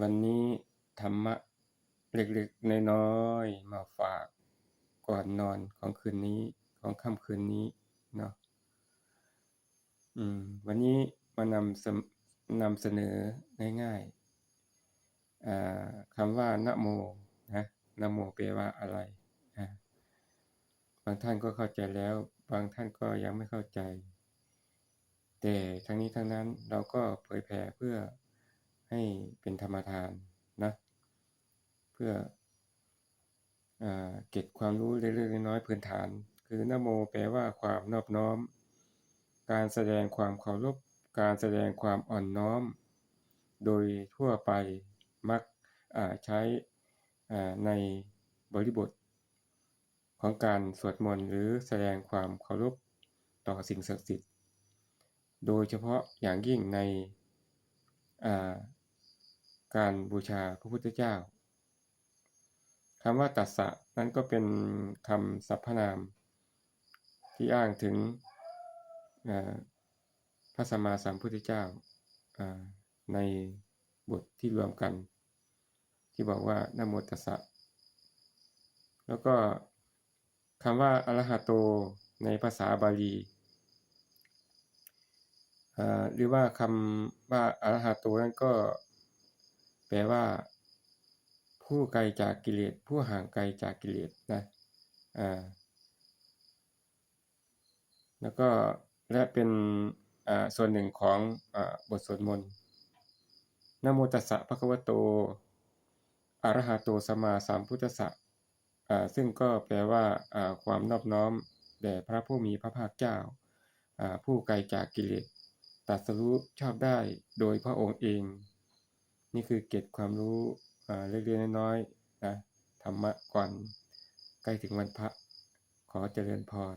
วันนี้ธรรมะเล็กๆน้อยๆมาฝากก่อนนอนของคืนนี้ของค่ำคืนนี้เนาะอืม วันนี้มานำนำเสนอง่ายๆอ่าคำว่านะโมนะนะโมแปลว่าอะไรบางท่านก็เข้าใจแล้ว บางท่านก็ยังไม่เข้าใจ แต่ทั้งนี้ทั้งนั้นเราก็เผยแผ่เพื่อ ให้เป็นธรรมทานนะ เพื่ออเก็บความรู้เล็กๆน้อยๆพื้นฐาน คือนโมแปลว่าความนอบน้อม การแสดงความเคารพการแสดงความอ่อนน้อม โดยทั่วไปมักใช้ในบริบท ของการสวดมนต์หรือแสดงความเคารพต่อสิ่งศักดิ์สิทธิ์ โดยเฉพาะอย่างยิ่งใน การบูชาพระพุทธเจ้าคำว่าตัสสะนั้นก็เป็นคำสรรพนาม ที่อ้างถึงพระสัมมาสัมพุทธเจ้าในบทที่รวมกัน ที่บอกว่านโมตัสสะแล้วก็คำว่าอรหัตโตในภาษาบาลีหรือว่าคำว่าอรหัตโตนั้นก็ แปลว่า ผู้ไกลจากกิเลส ผู้ห่างไกลจากกิเลสนะอ่าแล้วก็และเป็นอ่าส่วนหนึ่งของอ่าบทสวดมนต์นโมตัสสะภะคะวะโตอะระหะโตสมาสัมพุทธสสะอ่าซึ่งก็แปลว่าอ่าความนอบน้อมแด่พระผู้มีพระภาคเจ้าอ่าผู้ไกลจากกิเลสตัดสรู้ชอบได้โดยพระองค์เอง นี่คือเก็บความรู้เล็กๆน้อยๆนะธรรมะก่อนใกล้ถึงวันพระขอเจริญพร